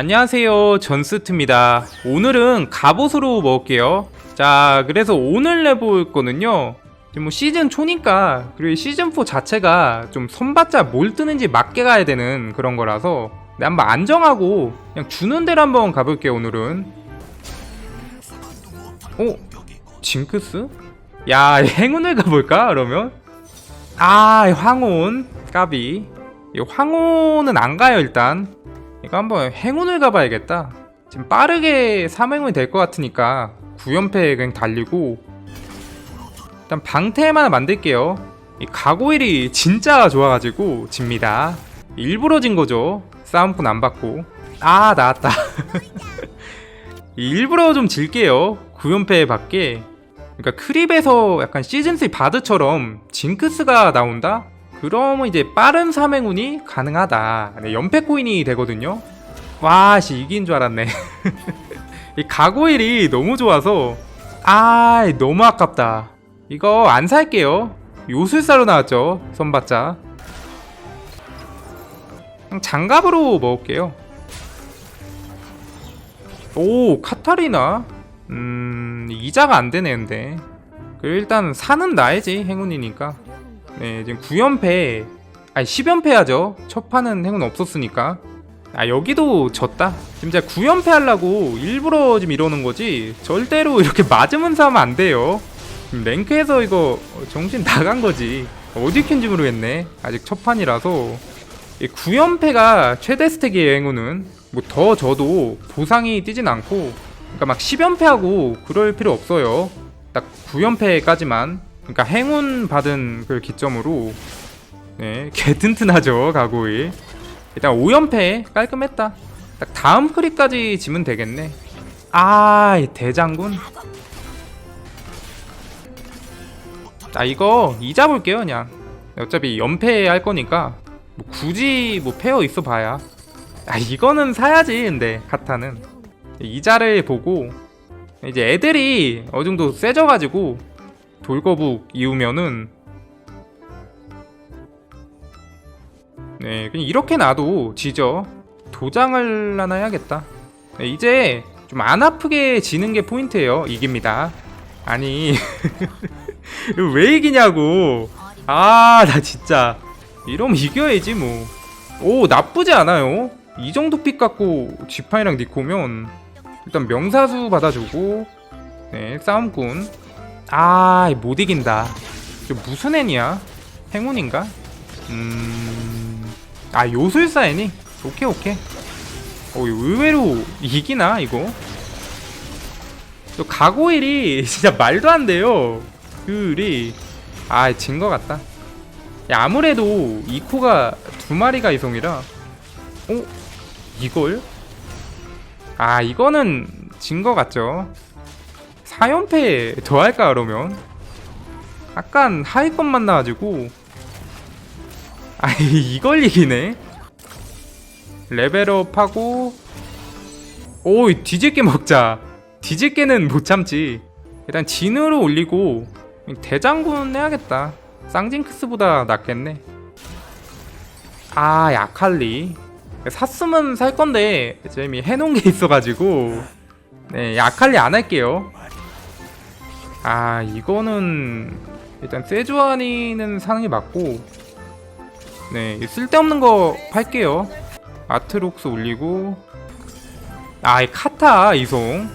안녕하세요. 전스트입니다. 오늘은 갑옷으로 먹을게요. 자 그래서 오늘 내볼 거는요. 뭐 시즌 초니까 그리고 시즌 4 자체가 좀 손바자 뭘 뜨는지 맞게 가야 되는 그런 거라서 네, 한번 안정하고 그냥 주는 대로 한번 가볼게요 오늘은. 오 징크스? 야 행운을 가볼까 그러면? 아 황혼. 까비. 이 황혼은 안 가요 일단 이거 한번 행운을 가봐야겠다. 지금 빠르게 3행운이 될 것 같으니까 9연패 그냥 달리고 일단 방템 하나 만들게요. 이 가고일이 진짜 좋아가지고 집니다. 일부러 진 거죠. 싸움꾼 안 받고. 아 나왔다. 일부러 좀 질게요. 9연패 받게. 그러니까 크립에서 약간 시즌3 바드처럼 징크스가 나온다? 그러면 이제 빠른 3행운이 가능하다. 네, 연패 코인이 되거든요. 와, 씨, 이긴 줄 알았네. 이 가고일이 너무 좋아서, 아, 너무 아깝다. 이거 안 살게요. 요술사로 나왔죠. 그냥 장갑으로 먹을게요. 오, 카타리나? 음, 이자가 안 되네, 근데. 그 일단 사는 나야지, 행운이니까. 네, 지금 9연패, 아니 10연패 하죠. 첫 판은 행운 없었으니까. 아, 여기도 졌다. 제가 9연패 하려고 일부러 지금 이러는 거지. 절대로 이렇게 맞으면서 하면 안 돼요. 랭크에서 이거 정신 나간 거지. 어디 캔지 모르겠네. 아직 첫 판이라서. 이 9연패가 최대 스택이에요, 행운은. 뭐 더 져도 보상이 뛰진 않고. 그러니까 막 10연패하고 그럴 필요 없어요. 딱 9연패까지만. 그러니까 행운 받은 그 기점으로 네, 개 튼튼하죠 가고이. 일단 5연패 깔끔했다. 딱 다음 크립까지 지면 되겠네. 아이 대장군. 아 이거 이자 볼게요 그냥. 어차피 연패 할 거니까 뭐 굳이 뭐 페어 있어 봐야. 아 이거는 사야지 근데 카타는. 이자를 보고 이제 애들이 어느 정도 세져가지고 돌거북 이으면은 네 그냥 이렇게 놔도 지죠. 도장을 하나 해야겠다. 네, 이제 좀 안 아프게 지는 게 포인트예요. 이깁니다. 아니 왜 이기냐고. 아 나 진짜. 이러면 이겨야지 뭐. 오 나쁘지 않아요. 이 정도 픽 갖고 지판이랑 니코면 일단 명사수 받아주고 네 싸움꾼 아, 못 이긴다. 이거 무슨 애니야? 행운인가? 음, 아 요술사 애니? 오케이 오케이. 어, 의외로 이기나 이거? 또 가고일이 진짜 말도 안 돼요. 그리 아 진 것 같다. 야, 아무래도 이코가 두 마리가 이성이라. 어? 이걸? 아 이거는 진 것 같죠. 4연패 더 할까 그러면? 약간 하위권 만 나와가지고. 아 이걸 이기네? 레벨업하고. 오 뒤집게 먹자. 뒤집게는 못 참지. 일단 진으로 올리고 대장군 해야겠다. 쌍징크스보다 낫겠네. 아 약할리. 샀으면 살 건데 이미 해놓은 게 있어가지고. 네 약할리 안 할게요 아 이거는 일단 세주아니는 사는 게 맞고 네 쓸데없는 거 팔게요. 아트록스 올리고 아 이 카타 이송.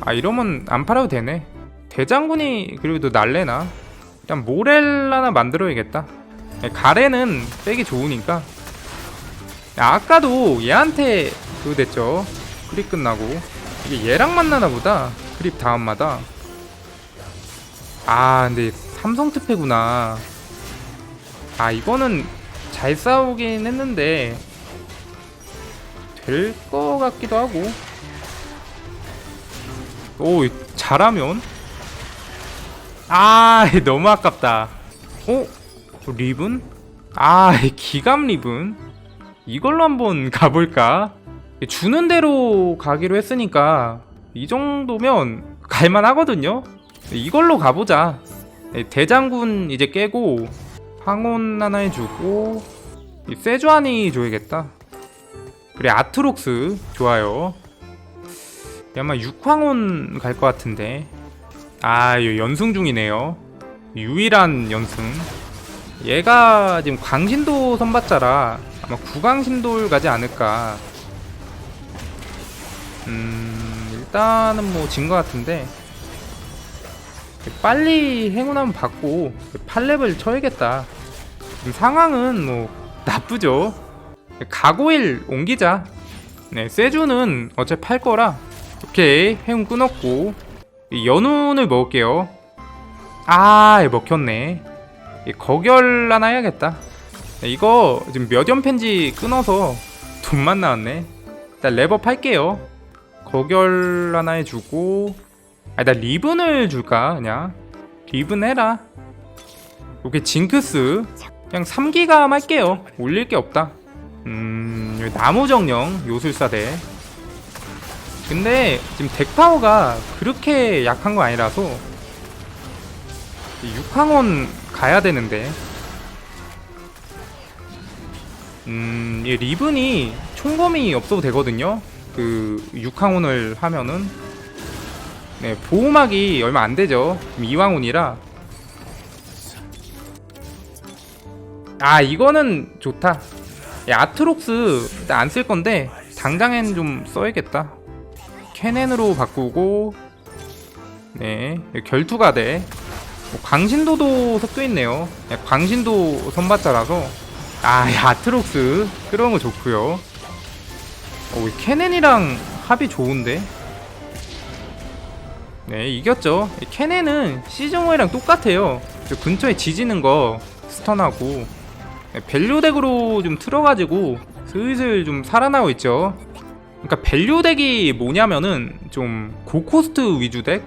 아 이러면 안 팔아도 되네. 대장군이 그래도 날래나? 일단 모렐 하나 만들어야겠다. 네, 가레는 빼기 좋으니까. 야, 아까도 얘한테 그거 됐죠. 크립 끝나고. 이게 얘랑 만나나 보다. 크립 다음마다 아 근데 삼성 특패구나 아 이거는 잘 싸우긴 했는데 될 것 같기도 하고 오 잘하면 아 너무 아깝다 어? 리븐? 아 기감 리븐 이걸로 한번 가볼까? 주는 대로 가기로 했으니까 이 정도면 갈만 하거든요 이걸로 가보자. 네, 대장군 이제 깨고 황혼 하나 해주고 세주안이 줘야겠다. 그래 아트록스. 좋아요. 이 아마 육황혼 갈것 같은데. 아 연승 중이네요. 유일한 연승. 얘가 지금 광신도 선발자라 아마 구강신도를 가지 않을까. 음 일단은 뭐 진 것 같은데 빨리 행운 한번 받고 팔렙을 쳐야겠다. 지금 상황은 뭐 나쁘죠. 가고일 옮기자. 네 세주는 어차피 팔 거라. 오케이 행운 끊었고. 이 연운을 먹을게요. 아 먹혔네. 이 거결 하나 해야겠다. 네, 이거 지금 몇 연펜지 끊어서 돈만 나왔네. 일단 랩업 할게요. 거결 하나 해주고 아니 나 리븐을 줄까 그냥? 리븐 해라. 오케이 징크스. 그냥 3기감 할게요. 올릴 게 없다. 음 나무정령 요술사대. 근데 지금 덱파워가 그렇게 약한 거 아니라서 이 육황원 가야 되는데. 음, 이 리븐이 총검이 없어도 되거든요. 그 육황혼을 하면은 네 보호막이 얼마 안 되죠. 지금 이왕혼이라 아 이거는 좋다. 이 아트록스 안쓸 건데 당장엔 좀 써야겠다. 캐넨으로 바꾸고 네 결투가 돼. 뭐 광신도도 섞여 있네요. 야, 광신도 선발자라서 아, 이 아트록스 끌어온 거 좋고요. 오, 이 캐넨이랑 합이 좋은데. 네, 이겼죠. 시즌 5랑 똑같아요. 저 근처에 지지는 거 스턴하고 네, 밸류 덱으로 좀 틀어가지고 슬슬 좀 살아나고 있죠. 그러니까 밸류 덱이 뭐냐면은 좀 고코스트 위주 덱?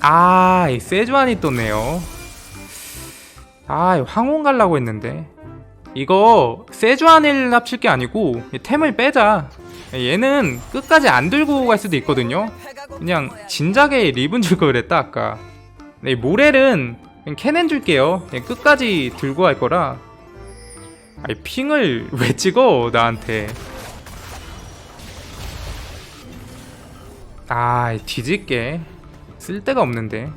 아, 이 세주안이 떴네요. 아, 이 황혼 갈라고 했는데. 이거 세주안을 합칠 게 아니고 이 템을 빼자. 얘는 끝까지 안 들고 갈 수도 있거든요. 그냥 진작에 리븐 줄걸 그랬다 아까. 네, 모렐은 그냥 캐넨 줄게요. 그냥 끝까지 들고 갈 거라. 아이 핑을 왜 찍어 나한테? 아, 뒤질게. 쓸 데가 없는데.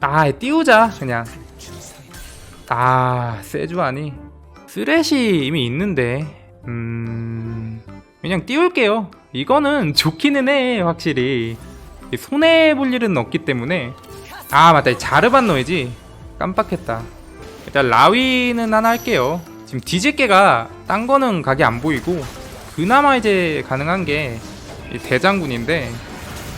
아, 띄우자 그냥. 아, 세주아니. 쓰레시 이미 있는데. 음, 그냥 띄울게요. 이거는 좋기는 해, 확실히. 손해 볼 일은 없기 때문에. 아, 맞다. 이 자르반 노이지. 깜빡했다. 일단 라위는 하나 할게요. 지금 뒤집개가 딴 거는 각이 안 보이고 그나마 이제 가능한 게이 대장군인데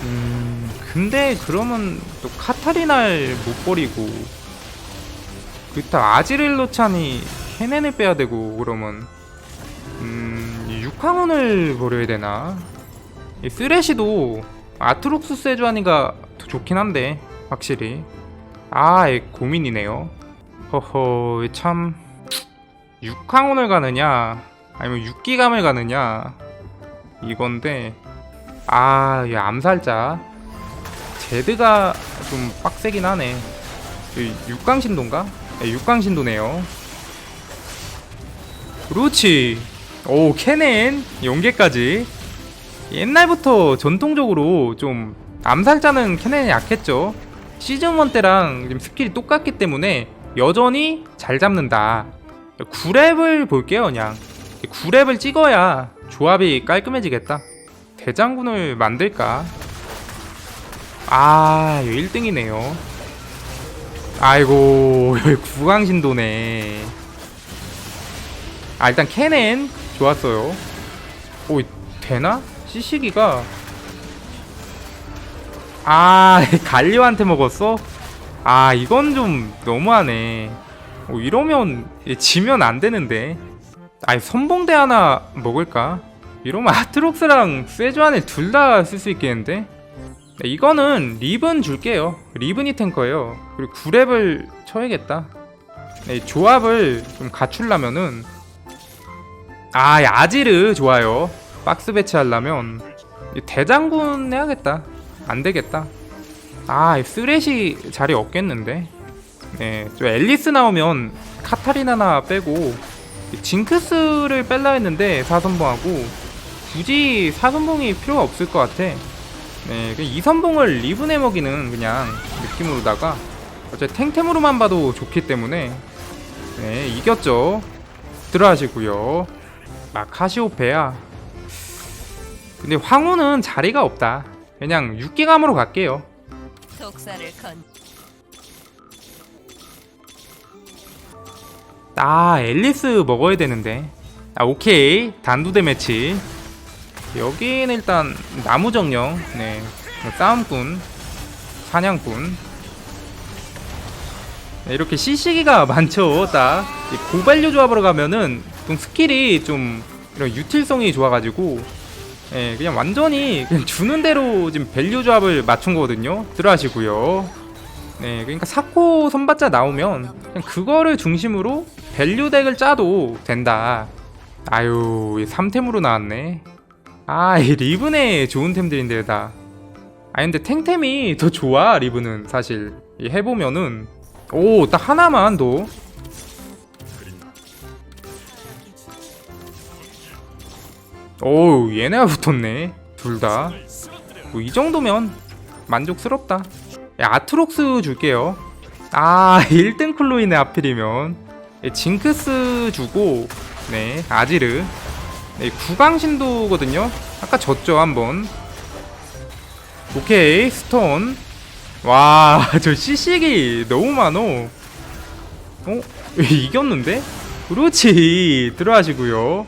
음 근데 그러면 또 카타리날 못 버리고 그렇다 아지렐로찬이 케넨을 빼야 되고 그러면 음 육황원을 버려야 되나 이 쓰레시도 아트록스 세주아니가 더 좋긴 한데 확실히 아이 고민이네요 허허 참 육황원을 가느냐 아니면 육기감을 가느냐 이건데 아, 이 암살자. 제드가 좀 빡세긴 하네. 이 육강신도인가? 네, 육강신도네요. 그렇지. 오, 캐넨 연계까지. 옛날부터 전통적으로 좀 암살자는 캐넨이 약했죠. 시즌 1 때랑 지금 스킬이 똑같기 때문에 여전히 잘 잡는다. 9랩을 볼게요, 그냥. 9랩을 찍어야 조합이 깔끔해지겠다. 대장군을 만들까? 아, 1등이네요. 아이고, 여기 구강신도네. 아, 일단 캐넨 좋았어요. 오, 되나? 시시기가. 아, 갈리오한테 먹었어? 아, 이건 좀 너무하네. 오, 이러면 지면 안 되는데. 아니, 선봉대 하나 먹을까? 이러면 아트록스랑 세주안을 둘 다 쓸 수 있겠는데? 네, 이거는 리븐 줄게요. 리븐이 탱커예요. 그리고 9랩을 쳐야겠다. 네, 조합을 좀 갖추려면은 아, 아지르 좋아요. 박스 배치하려면 대장군 해야겠다. 안 되겠다. 아, 쓰레시 자리 없겠는데. 네, 저 앨리스 나오면 카타리나나 빼고 징크스를 뺄라 했는데 사선봉하고 굳이 사선봉이 필요가 없을 것 같아. 네, 그 이선봉을 리븐에 먹이는 그냥 느낌으로다가 어째 탱템으로만 봐도 좋기 때문에 네 이겼죠. 들어가시고요. 막 카시오페야. 근데 황후는 자리가 없다. 그냥 육기감으로 갈게요. 독사를 건 아 앨리스 먹어야 되는데. 아 오케이. 단두대 매치. 여기는 일단 나무 정령. 네. 싸움꾼. 사냥꾼. 네, 이렇게 CC기가 많죠 딱이 고밸류 조합으로 가면은 좀 스킬이 좀 이런 유틸성이 좋아가지고 예, 그냥 완전히 그냥 주는 대로 지금 밸류 조합을 맞춘 거거든요 들어가시고요 네, 그러니까 사코 선발자 나오면 그냥 그거를 중심으로 밸류 덱을 짜도 된다. 아유, 3템으로 나왔네. 아, 이 리븐에 좋은 템들인데 다. 아 근데 탱템이 더 좋아 리븐은 사실 이 해보면은 오 딱 하나만 더 오 얘네가 붙었네 둘 다 뭐 이 정도면 만족스럽다 야, 아트록스 줄게요. 아, 1등 클로이네 하필이면. 예, 징크스 주고, 네, 아지르. 네, 구강신도거든요. 아까 졌죠, 한번. 오케이, 스톤. 와, 저 CC기 너무 많어. 어? 이겼는데? 그렇지. 들어가시고요.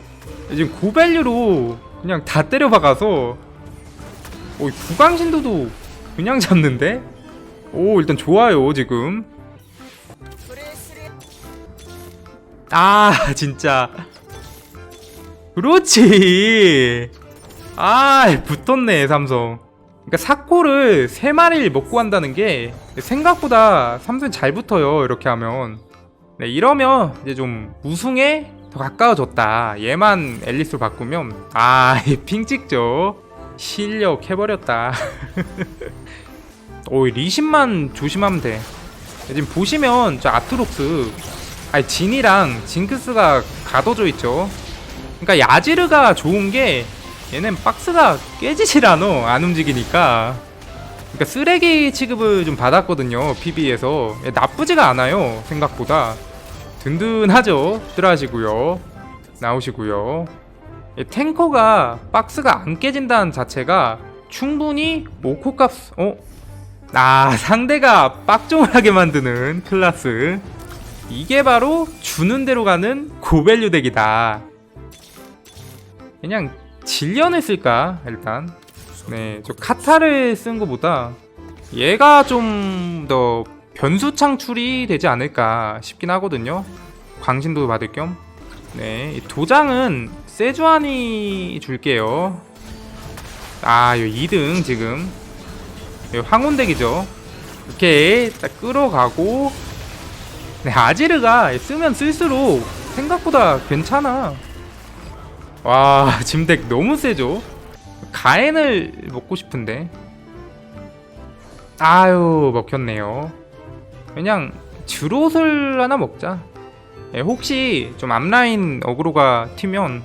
지금 고밸류로 그냥 다 때려박아서. 오, 구강신도도 그냥 잡는데? 오 일단 좋아요 지금 아 진짜 그렇지 아 붙었네 삼성 그러니까 사코를 세 마리를 먹고 한다는 게 생각보다 삼성 잘 붙어요 이렇게 하면 네, 이러면 이제 좀 우승에 더 가까워졌다. 얘만 앨리스로 바꾸면 아 핑 찍죠. 실력 해버렸다. 오 리신만 조심하면 돼. 지금 보시면 저 아트록스 아니 진이랑 징크스가 가둬져 있죠. 그러니까 야지르가 좋은 게 얘는 박스가 깨지질 않어 안 움직이니까. 그러니까 쓰레기 취급을 좀 받았거든요 PB에서. 나쁘지가 않아요 생각보다 든든하죠? 들어가시고요. 나오시고요. 이 탱커가 박스가 안 깨진다는 자체가 충분히 오코값 어? 아 상대가 빡종하게 만드는 클라스. 이게 바로 주는 대로 가는 고밸류 덱이다. 그냥 쓸까 일단? 네저 카타를 쓴 것보다 얘가 좀 더 변수 창출이 되지 않을까 싶긴 하거든요 광신도 받을 겸 네 도장은 세주안이 줄게요 아 이거 2등 지금 예, 황혼덱이죠. 이렇게 딱 끌어가고 네, 아지르가 쓰면 쓸수록 생각보다 괜찮아. 와, 짐덱 너무 세죠? 가엔을 먹고 싶은데. 아유, 먹혔네요. 그냥 주롯을 하나 먹자. 예, 혹시 좀 앞라인 어그로가 튀면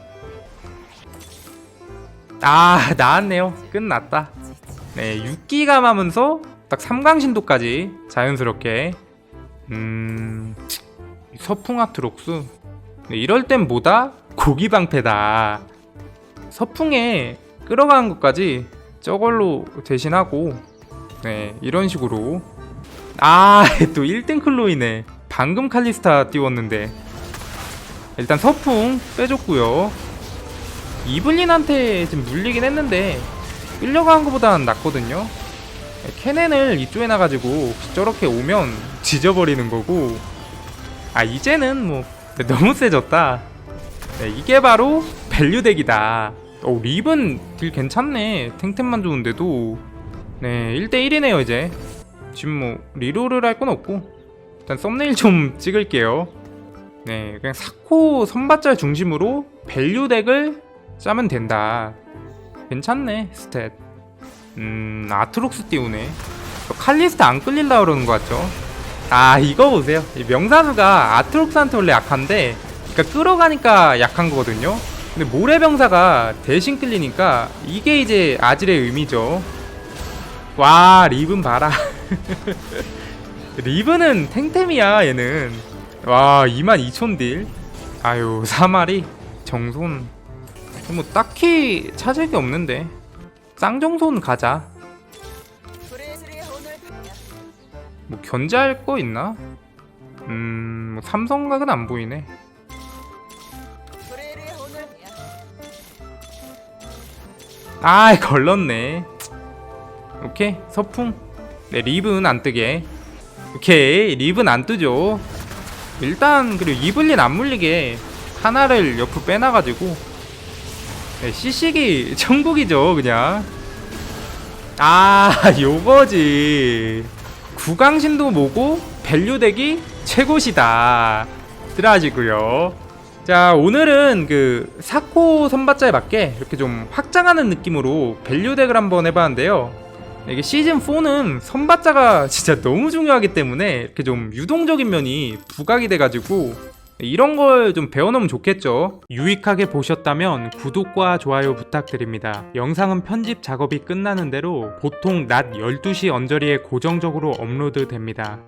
아, 나왔네요. 끝났다. 네, 6기감 하면서 딱 3강 신도까지 자연스럽게 음... 서풍 아트록스 네, 이럴 땐 뭐다? 고기 방패다 서풍에 끌어가는 것까지 저걸로 대신하고 네 이런 식으로 아 또 1등 클로이네. 방금 칼리스타 띄웠는데. 일단 서풍 빼줬고요. 이블린한테 지금 물리긴 했는데 끌려가는 것보다는 낫거든요. 캐넨을 이쪽에 놔가지고 저렇게 오면 지져버리는 거고. 아 이제는 뭐 너무 세졌다. 네, 이게 바로 밸류덱이다. 오 립은 딜 괜찮네. 탱템만 좋은데도. 네 1대1이네요 이제 지금 뭐 리롤을 할 건 없고 일단 썸네일 좀 찍을게요. 네 그냥 사코 선발자 중심으로 밸류 덱을 짜면 된다. 괜찮네 스탯. 음 아트록스 띄우네. 칼리스트 안 끌릴라 그러는 거 같죠? 아 이거 보세요. 이 명사수가 아트록스한테 원래 약한데 그러니까 끌어가니까 약한 거거든요. 근데 모래병사가 대신 끌리니까 이게 이제 아질의 의미죠. 와 리븐 봐라. 리븐은 탱템이야 얘는. 와 22,000딜. 아유 사마리 정손. 뭐 딱히 찾을 게 없는데. 쌍정손 가자. 뭐 견제할 거 있나? 음, 뭐 삼성각은 안 보이네. 아, 걸렀네. 오케이, 서풍. 네, 립은 안 뜨게. 오케이, 립은 안 뜨죠. 일단 그리고 이블린 안 물리게 하나를 옆으로 빼놔가지고 네, 시식이 천국이죠, 그냥. 아, 요거지. 구강신도 뭐고 밸류덱이 최고시다. 들어가지고요. 자, 오늘은 그 사코 선발자에 맞게 이렇게 좀 확장하는 느낌으로 밸류덱을 한번 해봤는데요. 이게 시즌 4는 선발자가 진짜 너무 중요하기 때문에 이렇게 좀 유동적인 면이 부각이 돼가지고 이런 걸 좀 배워놓으면 좋겠죠. 유익하게 보셨다면 구독과 좋아요 부탁드립니다. 영상은 편집 작업이 끝나는 대로 보통 낮 12시 언저리에 고정적으로 업로드 됩니다.